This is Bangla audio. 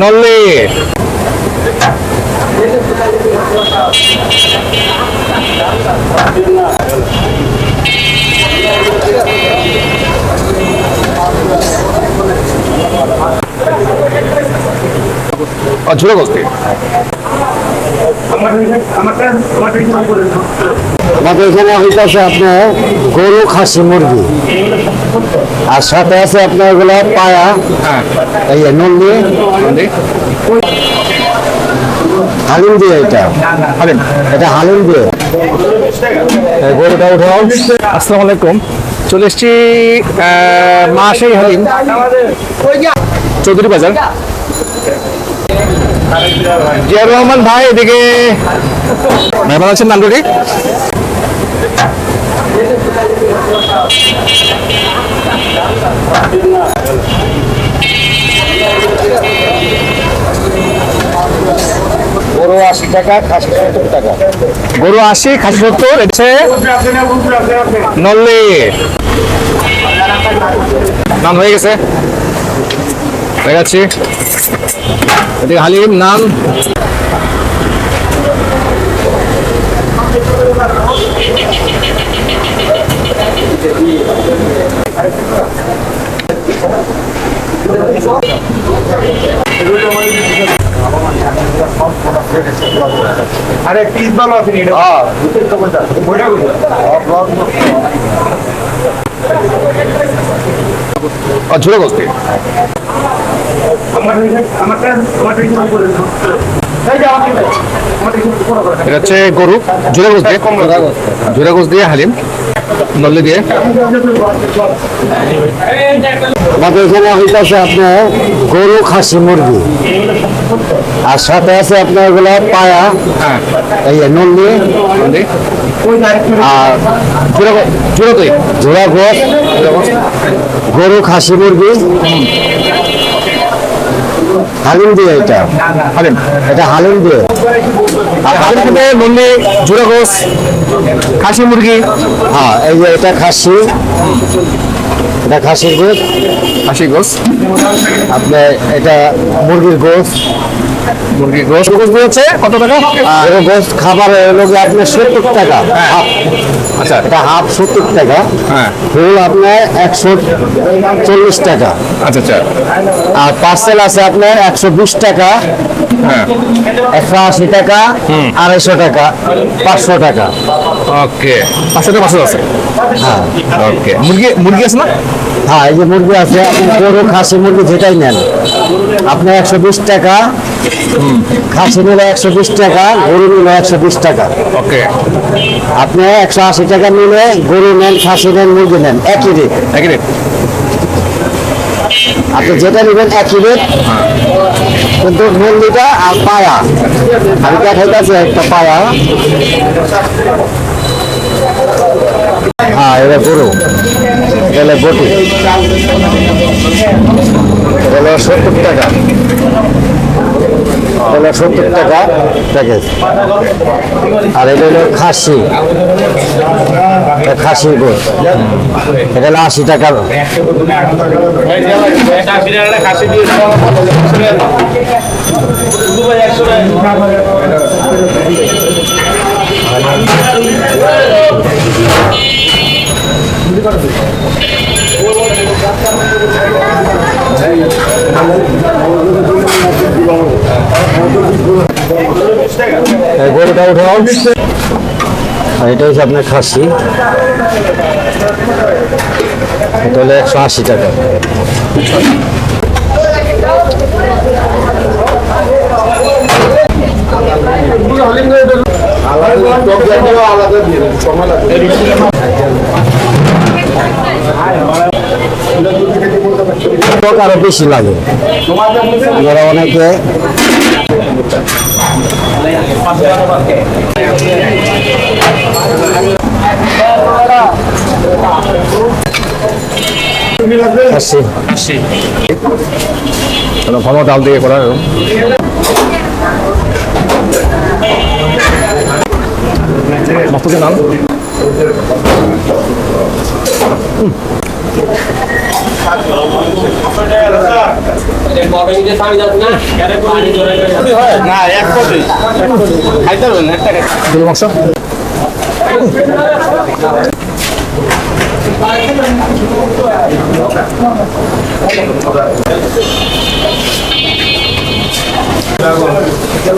নল্লি। ঝুড়ে বসতে। আমাদের এখানে আপনার গরু খাসি মুরগি। আর সাথে আছে আপনার এগুলো পায়া হ্যাঁ। এই নন্দি। হালিম দিয়ে এটা। হালিম। এটা হালিম দিয়ে। গরুটা উঠাও। আসসালামু আলাইকুম। চলে এসছি আহ, মা সেই হালিম। চৌধুরী বাজার। জিয়াউর রহমান ভাই এদিকে। ভালো আছেন নান্ডুরি গরু আশি টাকা, খাসি সত্তর টাকা। গরু আশি নান হয়ে গেছে। দেখাচ্ছি এদিকে হালিম, নান। আরে পিস ভালো আছে নি হ্যাঁ। ওইটা আর ঝুড়ে এটা হচ্ছে গরু। ঝুড়ে গোস দিয়ে ঝুড়ে গোস দিয়ে হালিম। নল্লি দিয়ে। আমাদের এখানে হইতেছে আপনার গরু খাসি মুরগি। আর সাথে আছে আপনার এগুলো পায়া হ্যাঁ। এই নন্দি। আর ঝুড়ে গোস গরু খাসি মুরগি। হালিম দিয়ে এটা। হালিম। এটা হালিম দিয়ে। আর হালিম থেকে নল্লি ঝুড়ে গোস খাসি মুরগি। হ্যাঁ এই যে এটা খাসি। এটা খাসির গোস খাসি গোস। আপনার এটা মুরগির গোস। মুরগি গোস। গোস দিয়েছে? কত টাকা? গোস খাবার হলো আপনার সত্তর টাকা হাফ। আচ্ছা। এটা হাফ সত্তর টাকা। হ্যাঁ। ফুল আপনার একশো চল্লিশ টাকা। আচ্ছা আচ্ছা। আর পার্সেল আছে আপনার একশো বিশ টাকা। হ্যাঁ। একশো আশি টাকা আড়াইশো টাকা পাঁচশো টাকা। ওকে পাঁচশো টাকা পাঁচশো আছে। হ্যাঁ। ওকে মুরগি মুরগি আছে না? হ্যাঁ এই যে মুরগি আছে আপনি গরু খাসি মুরগি যেটাই নেন। আপনার একশো বিশ টাকা খাসি নিলে একশো বিশ টাকা গরু নিলে একশো বিশ টাকা। ওকে আপনি একশো আশি টাকা নিলে গরু নেন খাসি নেন মুরগি নেন একই রেট একই রেট আপনি যেটা নেবেন একই রেট কিন্তু মুরগিটা আর পায়া। আমি দেখাইতেছি একটা পায়া। হ্যাঁ এটা গরু। এটা বটি। এটা সত্তর টাকা। এটা সত্তর টাকা প্যাকেজ। আর এটা হলো খাসি। এটা খাসির এটা হলো আশি টাকা এই এটা হচ্ছে আপনার খাসি। এটা হলো একশো আশি টাকা। টক আরও বেশি লাগে। যারা অনেকে ভালো ডাল দিয়ে করা মস্তকে নান না এক কোটি খাইতে হবে না একটা গরু মাংস